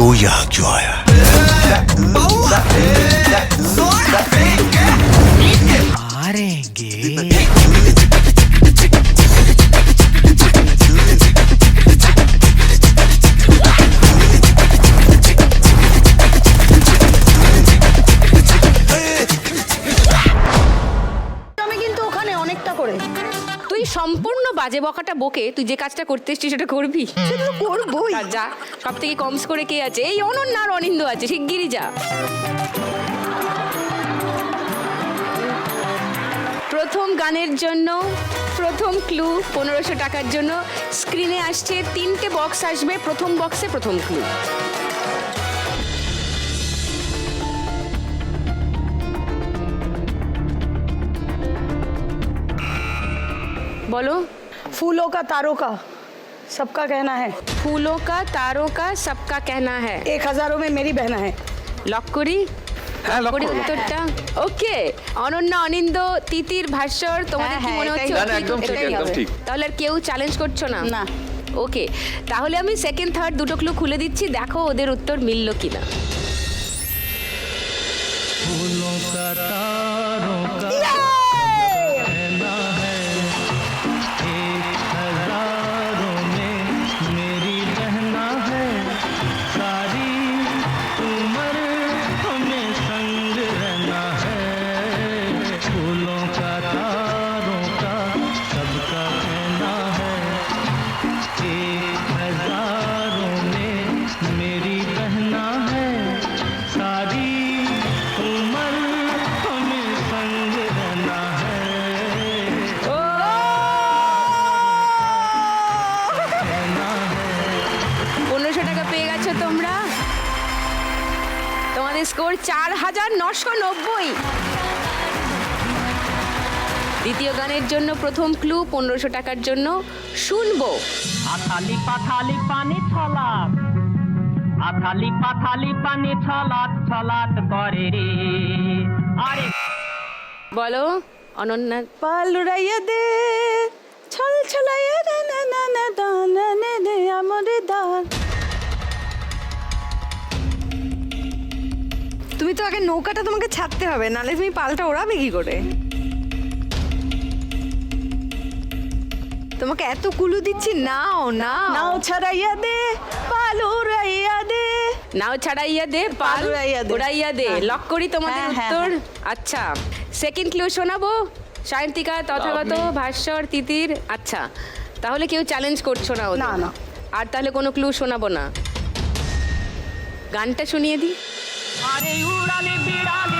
तू यहाँ क्यों आया বাজে বকাটা বকে তুই যে কাজটা করতে এসছিস সেটা করবি? করবোই। আর যা সব থেকে কম করে কে আছে? এই অনন্য আর অনিন্দ আছে শিগগিরই যা। প্রথম গানের জন্য প্রথম ক্লু পনেরোশো টাকার জন্য স্ক্রিনে আসছে তিনটে বক্স আসবে প্রথম বক্সে প্রথম ক্লু। বলো। फूलों का तारों का सबका कहना है फूलों का तारों का सबका कहना है एक हजारों में मेरी बहना है লক করি হ্যাঁ লক করি করুন। উত্তরটা ওকে অনন্যা অনিন্দ তিতির ভাস্বর তোমাদের হ্যাঁ, কি হ্যাঁ, মনে হচ্ছে এটাই- না, না, একদম ঠিক, এটাই একদম হবে। ঠিক। তাহলে আর কেউ চ্যালেঞ্জ করছো না না। ওকে তাহলে আমি সেকেন্ড থার্ড দুটো ক্লু খুলে দিচ্ছি দেখো ওদের উত্তর মিলল কিনা জন্য প্রথম ক্লু পনেরোশো টাকার জন্য শুনব। আথালি পাথালি পানি ছলাত আথালি পাথালি পানি ছলাত ছলাত করে রে। আরে বলো অনন্যা। পাল উড়াইয়া দে ছল ছলাইয়া না না না না দান নে দে আমরে দান তুমি তো আগে নৌকাটা তোমাকে ছাড়তে হবে নালে তুমি পালটা ওড়াবে কি করে? তোমাকে এত কুলু দিচ্ছি নাও নাও। নাও ছাড়াইয়া দে পাল উড়াইয়া দে। নাও ছাড়াইয়া দে পাল উড়াইয়া দে। উড়াইয়া দে। হ্যাঁ। লক করি তোমাদের হ্যাঁ, হ্যাঁ, উত্তর? আচ্ছা। সেকেন্ড ক্লু শোনাবো? সায়ন্তিকা তথাগত ভাস্বর তিতির? আচ্ছা। তাহলে কেউ চ্যালেঞ্জ করছ না ওদের? না, না। আর তাহলে কোনো ক্লু শোনাবো না? গানটা শুনিয়ে দিই। আরে উড়ালে বিড়ালে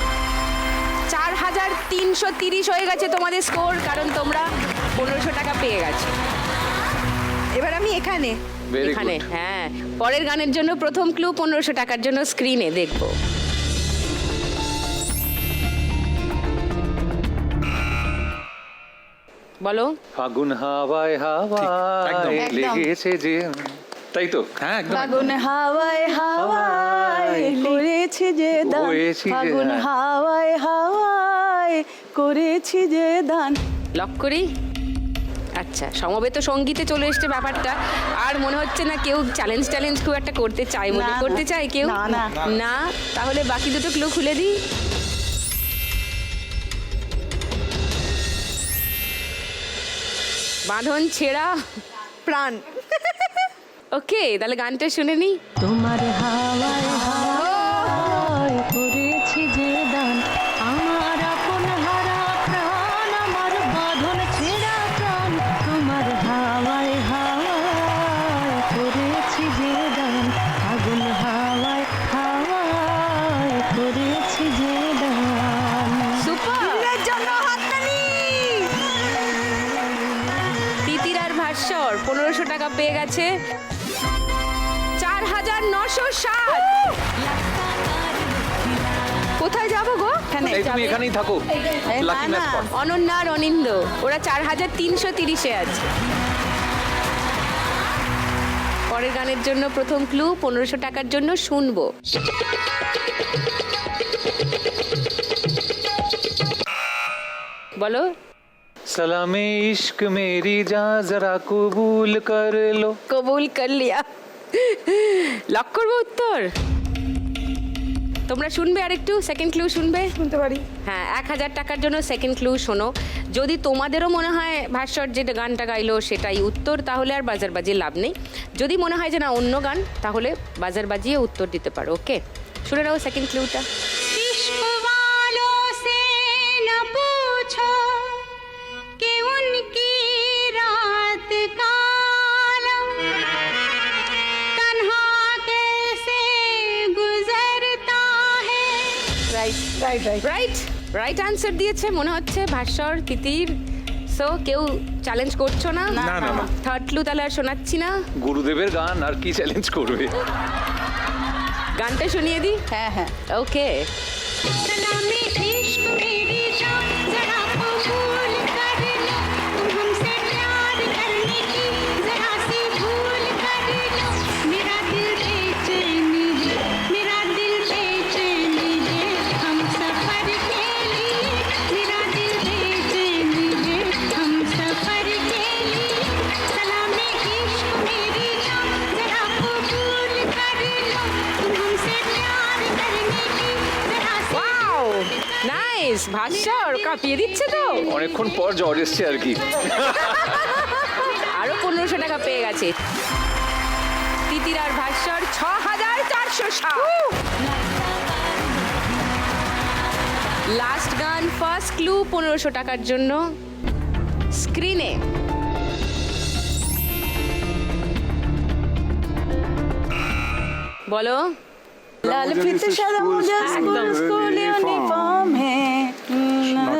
চার হাজার তিনশো তিরিশ হয়ে গেছে তোমাদের স্কোর কারণ তোমরা পনেরোশো টাকা পেয়ে গেছো। এবার আমি এখানে। এখানে হ্যাঁ। পরের গানের জন্য প্রথম ক্লু পনেরোশো টাকার জন্য স্ক্রিনে দেখব। বলো। ফাগুন হাওয়ায় হাওয়ায়। লেগেছে যে তাই তো? হ্যাঁ একদম। ফাগুন হাওয়ায় হাওয়ায় করেছি যে দান। ফাগুন হাওয়ায় হাওয়ায় করেছি যে দান। লক করি? আচ্ছা সমবেত সঙ্গীতে চলে এসছে ব্যাপারটা। আর মনে হচ্ছে না কেউ চ্যালেঞ্জ ট্যালেঞ্জ খুব একটা করতে চায় বলে না, না। করতে চায় কেউ? না, না। না? তাহলে বাকি দুটো ক্লু খুলে দিই। বাঁধন ছেঁড়া। প্রাণ। ওকে তাহলে গানটা শুনে নি। তোমার হাওয়ায় তুমি এখানেই থাকো। লাকি আর অনিন্দ। ওরা চার হাজার তিনশো তিরিশে আছে। পরের গানের জন্য প্রথম ক্লু পনেরোশো টাকার জন্য শুনব। বলো। সালামে ইশক মেরি যা জরা কবুল কর লো কবুল কর লিয়া লক করব উত্তর? তোমরা শুনবে আরেকটু সেকেন্ড ক্লু শুনবে শুনতে পারি হ্যাঁ এক হাজার টাকার জন্য সেকেন্ড ক্লু শোনো যদি তোমাদেরও মনে হয় ভাস্বর যেটা গানটা গাইলো সেটাই উত্তর তাহলে আর বাজার বাজিয়ে লাভ নেই যদি মনে হয় যে না অন্য গান তাহলে বাজার বাজিয়ে উত্তর দিতে পারো ওকে শুনে নাও সেকেন্ড ক্লুটা इश्क वालों से न पूछो कि उनकी रात कालम রাইট রাইট রাইট আনসার দিয়েছে মনে হচ্ছে ভাস্বর তিতির। সো কেউ চ্যালেঞ্জ করছ না? না, না, না, না। থার্ড ক্লু তাহলে আর শোনাচ্ছি না? গুরুদেবের গান আর কি চ্যালেঞ্জ করবে? গানটা শুনিয়ে দি? হ্যাঁ হ্যাঁ। ওকে ভাস্বর কাঁপিয়ে দিচ্ছে তো। অনেকক্ষণ পর জ্বর এসছে আর কি। আরও পনেরোশো টাকা পেয়ে গেছে। তিতির আর ভাস্বর ছ হাজার চারশো লাস্ট গান ফার্স্ট ক্লু পনেরোশো টাকার জন্য। স্ক্রিনে বলো। লাল ফিতে সাদা মোজা স্কুল স্কুলে ইউনিফর্ম হে হ্যাঁ।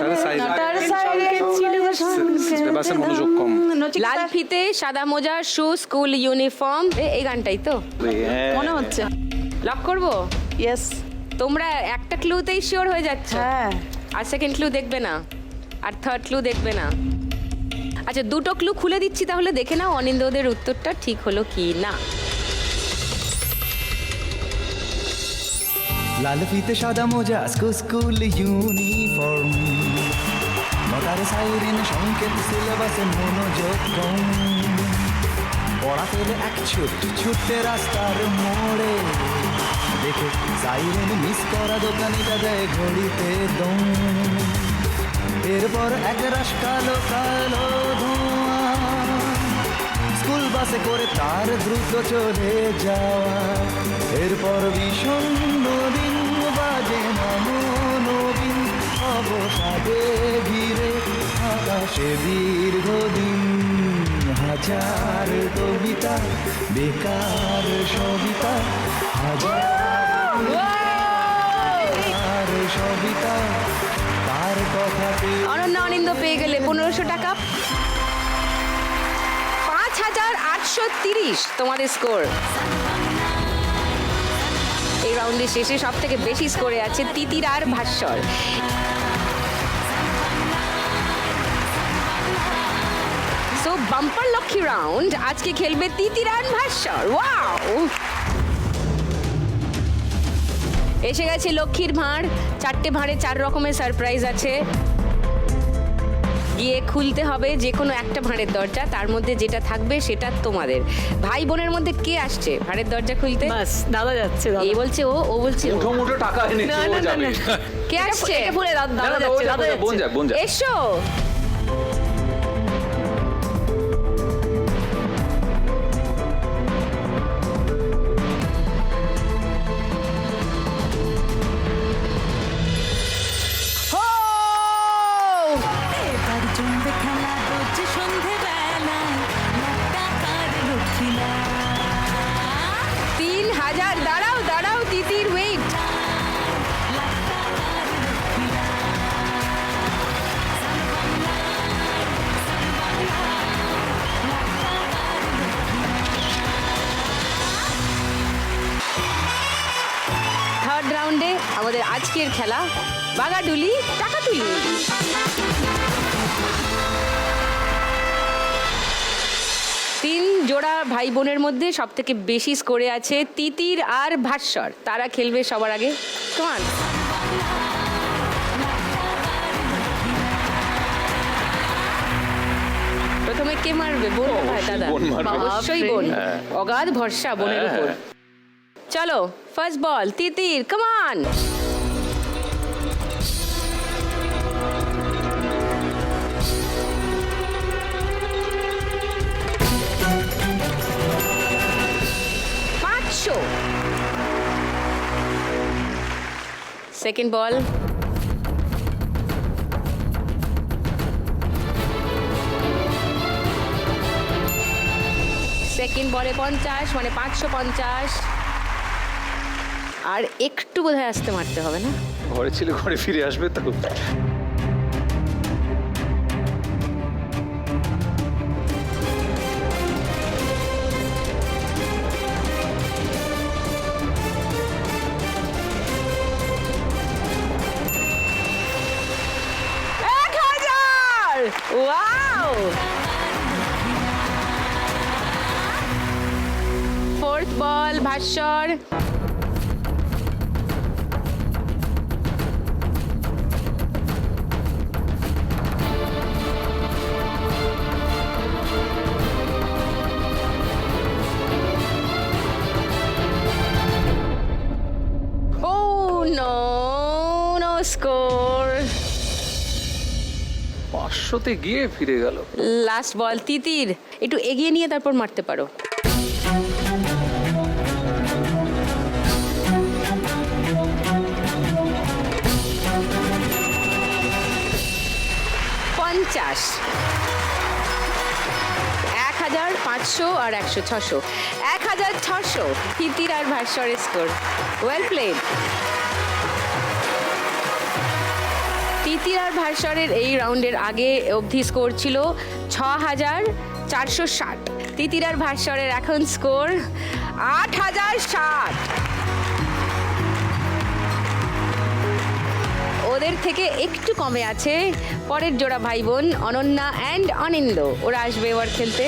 নটার size- নটার সাইলেন্ট ছিল সিলেবাসে মনোযোগ কম। লাল ফিতে সাদা মোজা শু স্কুল ইউনিফর্ম এই গানটাই তো? হ্যাঁ। মনে হচ্ছে। লক করব? ইয়েস তোমরা একটা ক্লুতেই শিওর হয়ে যাচ্ছে? হ্যাঁ। আর সেকেন্ড ক্লু দেখবে না। আর থার্ড ক্লু দেখবে না। আচ্ছা দুটো ক্লু খুলে দিচ্ছি তাহলে দেখে নাও অনিন্দদের উত্তরটা ঠিক হলো কি না। লাল ফিতে সাদা মোজা স্কুল স্কুল ইউনিফর্ম। নটার সাইরেন সংকেত সিলেবাসে মনোযোগ কম। পড়া ফেলে এক ছুট ছুটতে রাস্তার মোড়ে। দেখে সাইরেন মিস করা দোকানিটা দেয় ঘড়িতে দম। এরপর এক রাস কালো কালো ধোঁয়া। স্কুল বাসে করে তার দ্রুত চলে যাওয়া। এরপর বিষণ্ণ দিন অবসাদে ঘিরে আকাশে দীর্ঘদিন হাজার কবিতা, বেকার সবিতা, হাজার সবিতা, তার কথাতে অনন্য অনিন্দ পেয়ে গেলে পনেরোশো টাকা। পাঁচ হাজার আটশো তিরিশ তোমাদের স্কোর। এই রাউন্ডের শেষে সব থেকে বেশি স্কোরে আছে তিতির আর ভাস্বর। বাম্পার লক্ষ্মী রাউন্ড আজকে খেলবে তিতির ভাস্বর ওয়াও এসে গেছে লক্ষ্মীর ভাঁড়। চারটে ভাঁড়ে চার রকমের সারপ্রাইজ আছে। গিয়ে খুলতে হবে যে কোনো একটা ভাঁড়ের দরজা তার মধ্যে যেটা থাকবে সেটা তোমাদের। ভাই বোনের মধ্যে কে আসছে ভাঁড়ের দরজা খুলতে? বাস দাদা যাচ্ছে এই বলছে ও ও বলছে ও। মুঠো টাকা এনেছে না, ও না, না, যাবে। না। কে আসছে? দাদা দাদা যাচ্ছে যাচ্ছে। এসো। আজকের খেলা বাগাডুলি টাকাটুলি। তিন জোড়া ভাই বোনের মধ্যে সব থেকে বেশি স্কোরে আছে তিতির আর ভাস্বর। তারা খেলবে সবার আগে। কমান প্রথমে কে মারবে? বোন ভাই দাদা। অবশ্যই বোন। হ্যাঁ। অগাধ ভরসা বোনের হ্যাঁ। উপর। চলো ফার্স্ট বল তিতির কমান পাঁচশো সেকেন্ড বল সেকেন্ড বলে পঞ্চাশ মানে পাঁচশো পঞ্চাশ। আর একটু বোধহয় আসতে মারতে হবে না? ঘরে ছিল ঘরে ফিরে আসবে তো। এক হাজার! ওয়াও! ফোর্থ পাঁচশোতে গিয়ে ফিরে গেল। Last ball Titir. একটু এগিয়ে নিয়ে তারপর মারতে পারো। পঞ্চাশ। এক হাজার পাঁচশো আর একশো ছশো। এক হাজার ছশো তিতির আর ভাস্বরের স্কোর ওয়েল প্লেড তিতির আর ভাস্বরের এই রাউন্ডের আগে অবধি স্কোর ছিল ছ হাজার চারশো ষাট। তিতির আর ভাস্বরের এখন স্কোর আট হাজার ষাট। ওদের থেকে একটু কমে আছে পরের জোড়া ভাই বোন অনন্যা অ্যান্ড অনিন্দ ওরা আসবে এবার খেলতে।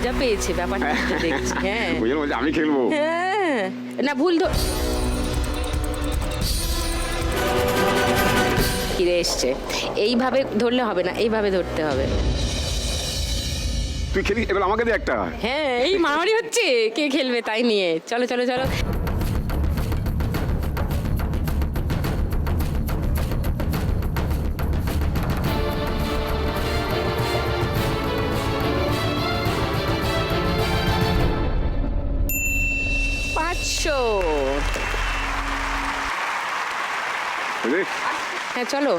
মজা পেয়েছে ব্যাপারটা দেখছি হ্যাঁ। ওই জন্য আমি খেলব। হ্যাঁ। না ভুল ধর ফিরে এসছে। এইভাবে ধরলে হবে না এইভাবে ধরতে হবে। তুই খেলি এবার আমাকে দে একটা। হ্যাঁ এই মারামারি হচ্ছে। কে খেলবে তাই নিয়ে? চলো চলো চলো। হ্যাঁ চলো।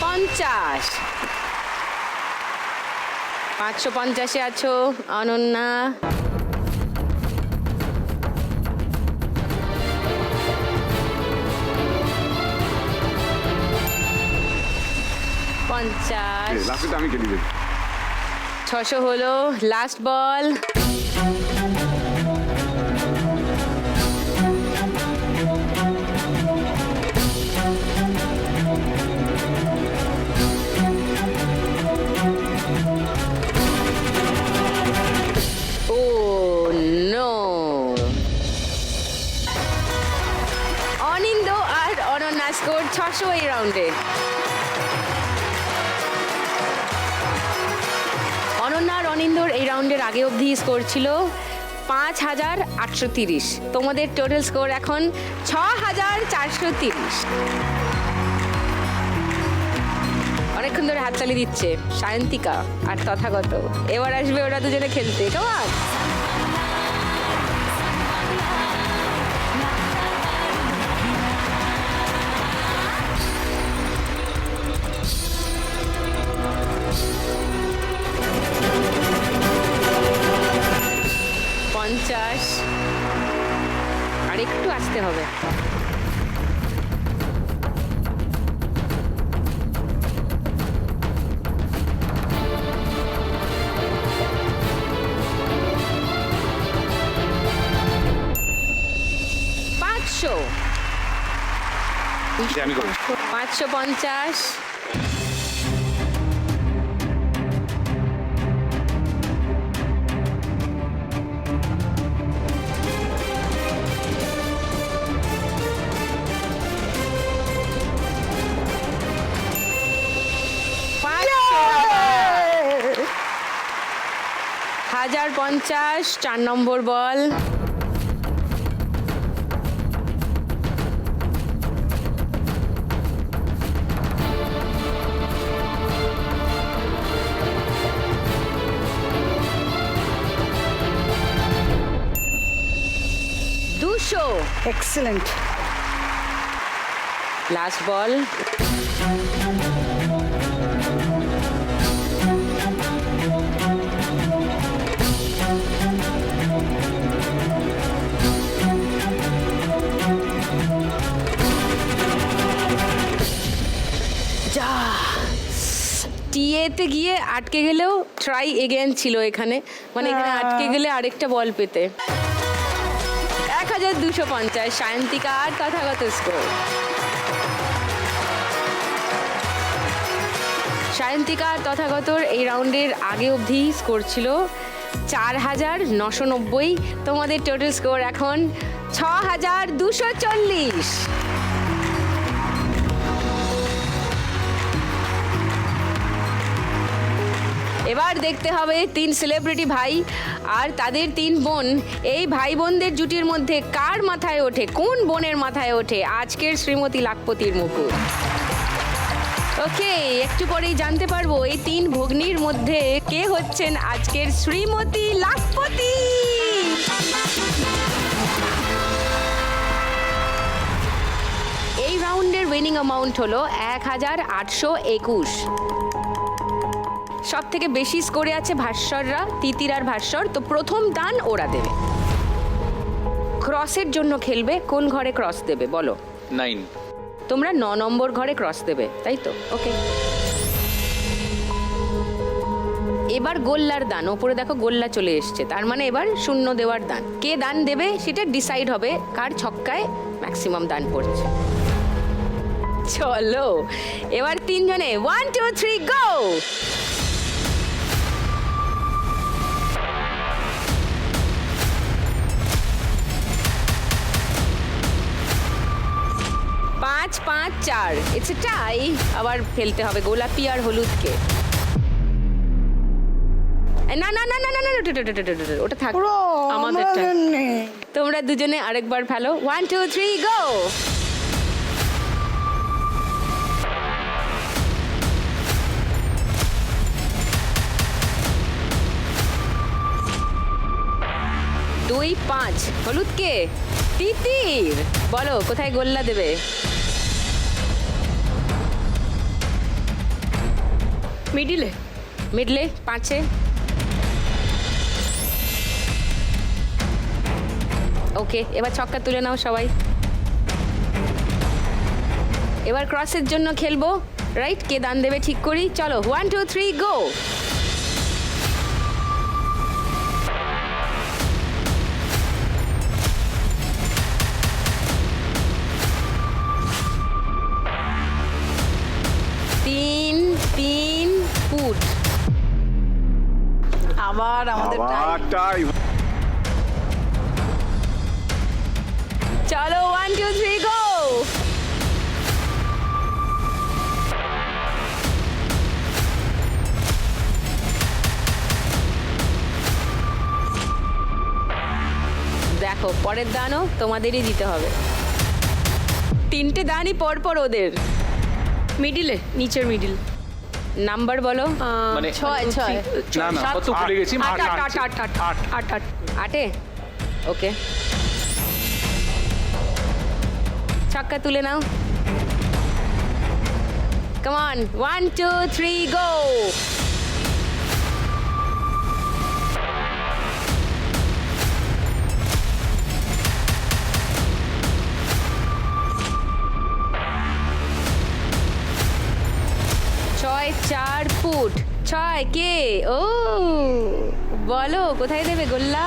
পঞ্চাশ। পাঁচশো পঞ্চাশে আছো অনন্যা। পঞ্চাশ। আমি। ছশো হলো লাস্ট বল অনন্যা স্কোর ছশো এই রাউন্ডে অনিন্দর এই রাউন্ডের আগে অবধি স্কোর ছিল পাঁচ হাজার আটশো তিরিশ। তোমাদের টোটাল স্কোর এখন ছ হাজার চারশো তিরিশ। অনেকক্ষণ ধরে হাততালি দিচ্ছে সায়ন্তিকা আর তথাগত। এবার আসবে ওরা দুজনে খেলতে। কেমন পাঁচশো হাজার পঞ্চাশ চার নম্বর বল। এক্সেলেন্ট লাস্ট বল যা। টিএতে গিয়ে আটকে গেলেও ট্রাই এগেন ছিল এখানে। মানে এখানে আটকে গেলে আরেকটা বল পেতে। হাজার দুশো পঞ্চাশ সায়ন্তিকা আর তথাগত স্কোর সায়ন্তিকা আর তথাগতর এই রাউন্ডের আগে অবধি স্কোর ছিল চার হাজার নশো নব্বই। তোমাদের টোটাল স্কোর এখন ছ হাজার দুশো চল্লিশ। এবার দেখতে হবে তিন সেলিব্রিটি ভাই আর তাদের তিন বোন। এই ভাই বোনদের জুটির মধ্যে কার মাথায় ওঠে? কোন বোনের মাথায় ওঠে? আজকের শ্রীমতী লাখপতির মুকুট। ওকে, একটু পরেই জানতে পারব এই তিন ভগ্নির মধ্যে কে হচ্ছেন আজকের শ্রীমতী লাখপতি? এই রাউন্ডের উইনিং অ্যামাউন্ট হলো এক হাজার আটশো একুশ। সব থেকে বেশি স্কোরে আছে ভাস্বররা তিতির আর ভাস্বর তো প্রথম দান ওরা দেবে। ক্রসের জন্য খেলবে কোন ঘরে ক্রস দেবে বলো? নাইন তোমরা ন নম্বর ঘরে ক্রস দেবে তাই তো? ওকে এবার গোল্লার দান ওপরে দেখো গোল্লা চলে এসছে তার মানে এবার শূন্য দেওয়ার দান। কে দান দেবে সেটা ডিসাইড হবে কার ছক্কায় ম্যাক্সিমাম দান পড়ছে। চলো এবার তিনজনে ওয়ান টু থ্রি গো চার। ইটস টাই আবার ফেলতে হবে গোলাপি আর হলুদকে। না না না না না না ওটা- ওটা- ওটা- ওটা- ওটা- ওটা থাক। আমাদেরটা তোমরা দুজনে আরেকবার ফেলো। ওয়ান টু থ্রি গো দুই পাঁচ। হলুদকে? তিতির! বলো কোথায় গোল্লা দেবে? মিডিলে মিডলে পাঁচে। ওকে এবার ছক্কা তুলে নাও সবাই। এবার ক্রসের জন্য খেলব রাইট কে দান দেবে ঠিক করি? চলো ওয়ান টু থ্রি গো আবার আমাদের আবার টাই চলো ওয়ান টু থ্রি গো দেখো পরের দানও তোমাদেরই দিতে হবে। তিনটে দানই পরপর ওদের। মিডিলে নিচের মিডিল নাম্বার বলো। মানে ছয় ছয়। না না কত ভুলে গেছি? আট আট আট আট আট আট। আট আট আটে? ওকে। ছক্কা তুলে নাও। Come on one two three go চার ফুট। ছয় কে? ও বলো কোথায় দেবে গোল্লা?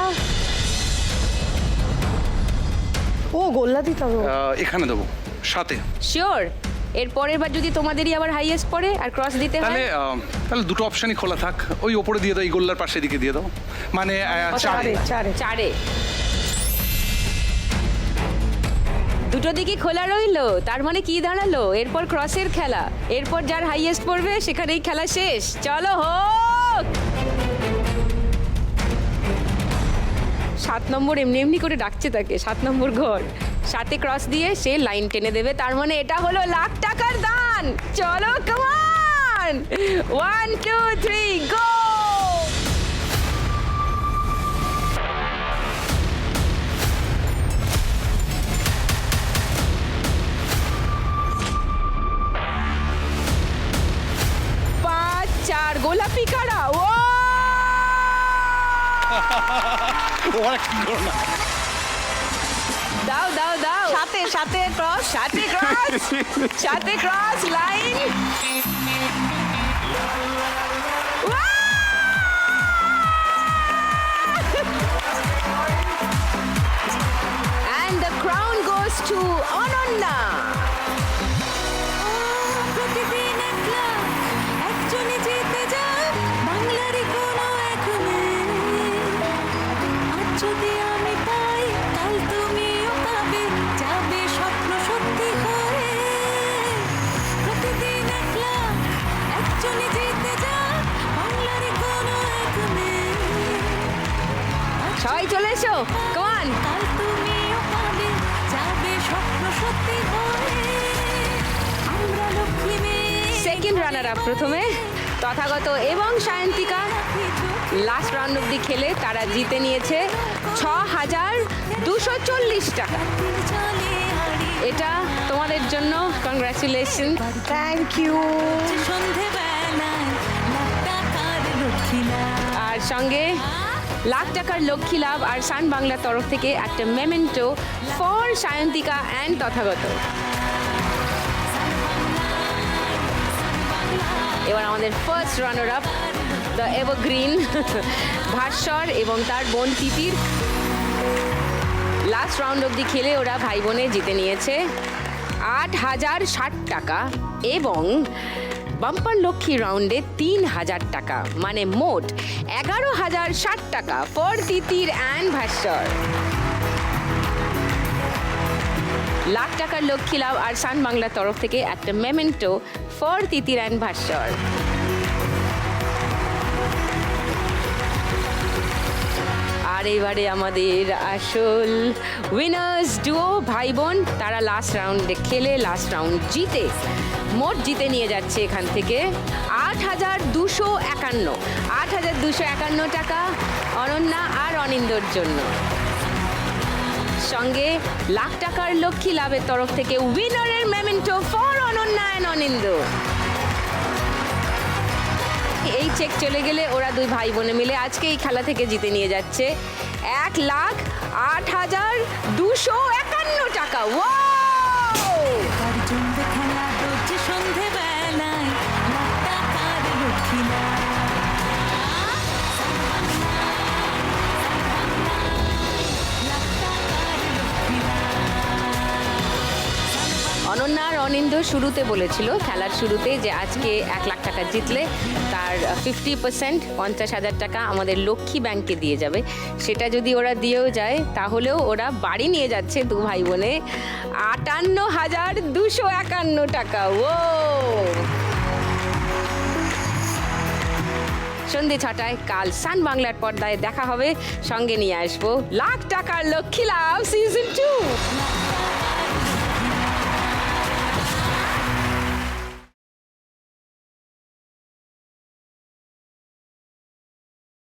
ও গোল্লা দিতে হবে। আহ, এখানে দেবো সাথে। শিওর এর পরের বার যদি তোমাদেরই আবার হাইয়েস্ট পড়ে আর ক্রস দিতে তাহলে হয় আহ, তাহলে দুটো অপশনই খোলা থাক। ওই ওপরে দিয়ে দাও এই গোল্লার পাশে দিকে দিয়ে দাও। মানে আহ, চারে। চারে চারে। দুটো দিকই খোলা রইল, তার মানে কি দাঁড়াল? এরপর ক্রসের খেলা, এরপর যার হাইয়েস্ট পড়বে, সেখানেই খেলা শেষ। চলো হোক! সাত নম্বর এমনি এমনি করে ডাকছে তাকে, সাত নম্বর ঘর। সাথে ক্রস দিয়ে সে লাইন টেনে দেবে, তার মানে এটা হলো লাখ টাকার দান। চলো come on one two three go চার গোলাপি কারা ও ওরা কি করো না দাও দাও দাও সাথে সাথে ক্রস সাথে ক্রস সাথে cross line And the crown goes to Ananya. প্রথমে তথাগত এবং সায়ন্তিকা লাস্ট রাউন্ড অব্দি খেলে তারা জিতে নিয়েছে ছ হাজার দুশো চল্লিশ টাকা। এটা তোমাদের জন্য। কংগ্রাচুলেশন থ্যাংক ইউ আর সঙ্গে লাখ টাকার লক্ষ্মী লাভ আর সান বাংলার তরফ থেকে একটা memento for Sayantika and Tathagata. এবার আমাদের first runner up the evergreen Bhaswar এবং তার বোন তিতির। লাস্ট রাউন্ড অবধি খেলে ওরা ভাই বোনে জিতে নিয়েছে আট হাজার ষাট টাকা এবং বাম্পার লক্ষ্মী রাউন্ডে তিন হাজার টাকা মানে মোট এগারো হাজার ষাট টাকা ফর তিতির অ্যান্ড ভাস্বর লাখ টাকার লক্ষ্মী লাভ আর সান বাংলার তরফ থেকে একটা memento for Titir and Bhaswar আর এবারে আমাদের আসল উইনার্স ডুও ভাই বোন তারা লাস্ট রাউন্ডে খেলে লাস্ট রাউন্ড জিতে। মোট জিতে নিয়ে যাচ্ছে এখান থেকে আট হাজার দুশো একান্ন। আট হাজার দুশো একান্ন টাকা অনন্যা আর অনিন্দর জন্য। সঙ্গে লাখ টাকার লক্ষ্মী লাভের তরফ থেকে উইনারের memento for Ananya and Anindo. এই চেক চলে গেলে ওরা দুই ভাই বোনে মিলে আজকে এই খেলা থেকে জিতে নিয়ে যাচ্ছে। এক লাখ আট হাজার দুশো একান্ন টাকা। ও শুরুতে বলেছিল, খেলার শুরুতে যে আজকে এক লাখ টাকা জিতলে তার ফিফটি পার্সেন্ট পঞ্চাশ হাজার টাকা আমাদের লক্ষ্মী ব্যাংকে দিয়ে যাবে। সেটা যদি ওরা দিয়েও যায়, তাহলেও ওরা বাড়ি নিয়ে যাচ্ছে দু ভাই বোনে আটান্ন হাজার দুশো একান্ন টাকা। ও সন্ধে ছটায় কাল সান বাংলার পর্দায় দেখা হবে। সঙ্গে নিয়ে আসব লাখ টাকার লক্ষ্মী লাভ সিজন টু